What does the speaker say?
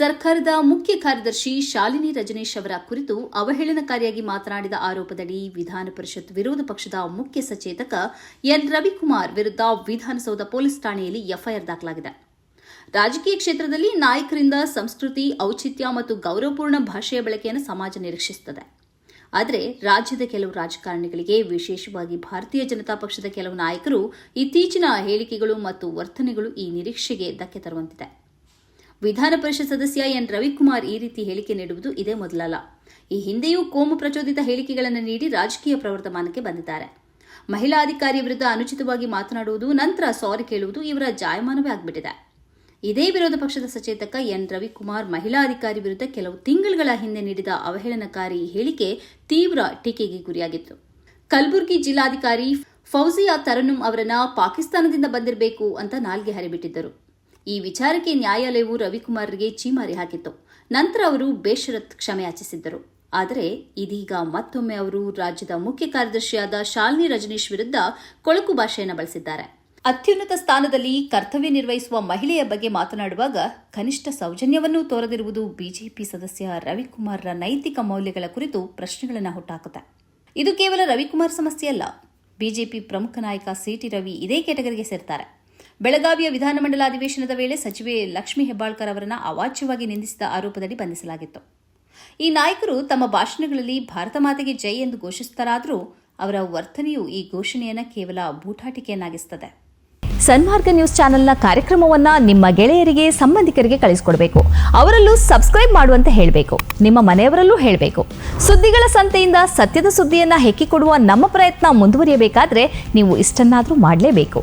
ಸರ್ಕಾರದ ಮುಖ್ಯ ಕಾರ್ಯದರ್ಶಿ ಶಾಲಿನಿ ರಜನೀಶ್ ಅವರ ಕುರಿತು ಅವಹೇಳನಕಾರಿಯಾಗಿ ಮಾತನಾಡಿದ ಆರೋಪದಡಿ ವಿಧಾನ ಪರಿಷತ್ ವಿರೋಧ ಪಕ್ಷದ ಮುಖ್ಯ ಸಚೇತಕ ಎನ್ ರವಿಕುಮಾರ್ ವಿರುದ್ಧ ವಿಧಾನಸೌಧ ಪೊಲೀಸ್ ಠಾಣೆಯಲ್ಲಿ ಎಫ್ಐಆರ್ ದಾಖಲಾಗಿದೆ. ರಾಜಕೀಯ ಕ್ಷೇತ್ರದಲ್ಲಿ ನಾಯಕರಿಂದ ಸಂಸ್ಕೃತಿ, ಔಚಿತ್ಯ ಮತ್ತು ಗೌರವಪೂರ್ಣ ಭಾಷೆಯ ಬಳಕೆಯನ್ನು ಸಮಾಜ ನಿರೀಕ್ಷಿಸುತ್ತದೆ. ಆದರೆ ರಾಜ್ಯದ ಕೆಲವು ರಾಜಕಾರಣಿಗಳಿಗೆ, ವಿಶೇಷವಾಗಿ ಭಾರತೀಯ ಜನತಾ ಪಕ್ಷದ ಕೆಲವು ನಾಯಕರು ಇತ್ತೀಚಿನ ಹೇಳಿಕೆಗಳು ಮತ್ತು ವರ್ತನೆಗಳು ಈ ನಿರೀಕ್ಷೆಗೆ ಧಕ್ಕೆ ತರುವಂತಿದೆ. ವಿಧಾನ ಪರಿಷತ್ ಸದಸ್ಯ ಎನ್. ರವಿಕುಮಾರ್ ಈ ರೀತಿ ಹೇಳಿಕೆ ನೀಡುವುದು ಇದೇ ಮೊದಲಲ್ಲ. ಈ ಹಿಂದೆಯೂ ಕೋಮು ಪ್ರಚೋದಿತ ಹೇಳಿಕೆಗಳನ್ನು ನೀಡಿ ರಾಜಕೀಯ ಪ್ರವರ್ತಮಾನಕ್ಕೆ ಬಂದಿದ್ದಾರೆ. ಮಹಿಳಾ ಅಧಿಕಾರಿ ವಿರುದ್ಧ ಅನುಚಿತವಾಗಿ ಮಾತನಾಡುವುದು, ನಂತರ ಸಾರಿ ಕೇಳುವುದು ಇವರ ಜಾಯಮಾನವೇ ಆಗಿಬಿಟ್ಟಿದೆ. ಇದೇ ವಿರೋಧ ಪಕ್ಷದ ಸಚೇತಕ ಎನ್. ರವಿಕುಮಾರ್ ಮಹಿಳಾ ಅಧಿಕಾರಿ ವಿರುದ್ಧ ಕೆಲವು ತಿಂಗಳುಗಳ ಹಿಂದೆ ನೀಡಿದ ಅವಹೇಳನಕಾರಿ ಹೇಳಿಕೆ ತೀವ್ರ ಟೀಕೆಗೆ ಗುರಿಯಾಗಿತ್ತು. ಕಲಬುರಗಿ ಜಿಲ್ಲಾಧಿಕಾರಿ ಫೌಜಿಯಾ ತರನುಂ ಅವರನ್ನ ಪಾಕಿಸ್ತಾನದಿಂದ ಬಂದಿರಬೇಕು ಅಂತ ನಾಲ್ಗೆ ಹರಿಬಿಟ್ಟಿದ್ದರು. ಈ ವಿಚಾರಕ್ಕೆ ನ್ಯಾಯಾಲಯವು ರವಿಕುಮಾರ್ಗೆ ಚೀಮಾರಿ ಹಾಕಿತ್ತು. ನಂತರ ಅವರು ಬೇಷರತ್ ಕ್ಷಮೆಯಾಚಿಸಿದ್ದರು. ಆದರೆ ಇದೀಗ ಮತ್ತೊಮ್ಮೆ ಅವರು ರಾಜ್ಯದ ಮುಖ್ಯ ಕಾರ್ಯದರ್ಶಿಯಾದ ಶಾಲಿನಿ ರಜನೀಶ್ ವಿರುದ್ಧ ಕೊಳಕು ಭಾಷೆಯನ್ನು ಬಳಸಿದ್ದಾರೆ. ಅತ್ಯುನ್ನತ ಸ್ಥಾನದಲ್ಲಿ ಕರ್ತವ್ಯ ನಿರ್ವಹಿಸುವ ಮಹಿಳೆಯ ಬಗ್ಗೆ ಮಾತನಾಡುವಾಗ ಕನಿಷ್ಠ ಸೌಜನ್ಯವನ್ನೂ ತೋರದಿರುವುದು ಬಿಜೆಪಿ ಸದಸ್ಯ ರವಿಕುಮಾರ್ರ ನೈತಿಕ ಮೌಲ್ಯಗಳ ಕುರಿತು ಪ್ರಶ್ನೆಗಳನ್ನು ಹುಟ್ಟಾಕುತ್ತೆ. ಇದು ಕೇವಲ ರವಿಕುಮಾರ್ ಸಮಸ್ಯೆಯಲ್ಲ. ಬಿಜೆಪಿ ಪ್ರಮುಖ ನಾಯಕ ಸಿಟಿ ರವಿ ಇದೇ ಕೆಟಗರಿಗೆ ಸೇರ್ತಾರೆ. ಬೆಳಗಾವಿಯ ವಿಧಾನಮಂಡಲ ಅಧಿವೇಶನದ ವೇಳೆ ಸಚಿವೆ ಲಕ್ಷ್ಮೀ ಹೆಬ್ಬಾಳ್ಕರ್ ಅವರನ್ನು ಅವಾಚ್ಯವಾಗಿ ನಿಂದಿಸಿದ ಆರೋಪದಡಿ ಬಂಧಿಸಲಾಗಿತ್ತು. ಈ ನಾಯಕರು ತಮ್ಮ ಭಾಷಣಗಳಲ್ಲಿ ಭಾರತ ಮಾತೆಗೆ ಜೈ ಎಂದು ಘೋಷಿಸುತ್ತಾರಾದರೂ ಅವರ ವರ್ತನೆಯು ಈ ಘೋಷಣೆಯನ್ನು ಕೇವಲ ಬೂಟಾಟಿಕೆಯನ್ನಾಗಿಸುತ್ತದೆ ಸನ್ಮಾರ್ಗ ನ್ಯೂಸ್ ಚಾನೆಲ್ನ ಕಾರ್ಯಕ್ರಮವನ್ನ ನಿಮ್ಮ ಗೆಳೆಯರಿಗೆ, ಸಂಬಂಧಿಕರಿಗೆ ಕಳಿಸಿಕೊಡಬೇಕು. ಅವರಲ್ಲೂ ಸಬ್ಸ್ಕ್ರೈಬ್ ಮಾಡುವಂತೆ ಹೇಳಬೇಕು. ನಿಮ್ಮ ಮನೆಯವರಲ್ಲೂ ಹೇಳಬೇಕು. ಸುದ್ದಿಗಳ ಸಂತೆಯಿಂದ ಸತ್ಯದ ಸುದ್ದಿಯನ್ನ ಹೆಕ್ಕಿಕೊಡುವ ನಮ್ಮ ಪ್ರಯತ್ನ ಮುಂದುವರಿಯಬೇಕಾದ್ರೆ ನೀವು ಇಷ್ಟನ್ನಾದರೂ ಮಾಡಲೇಬೇಕು.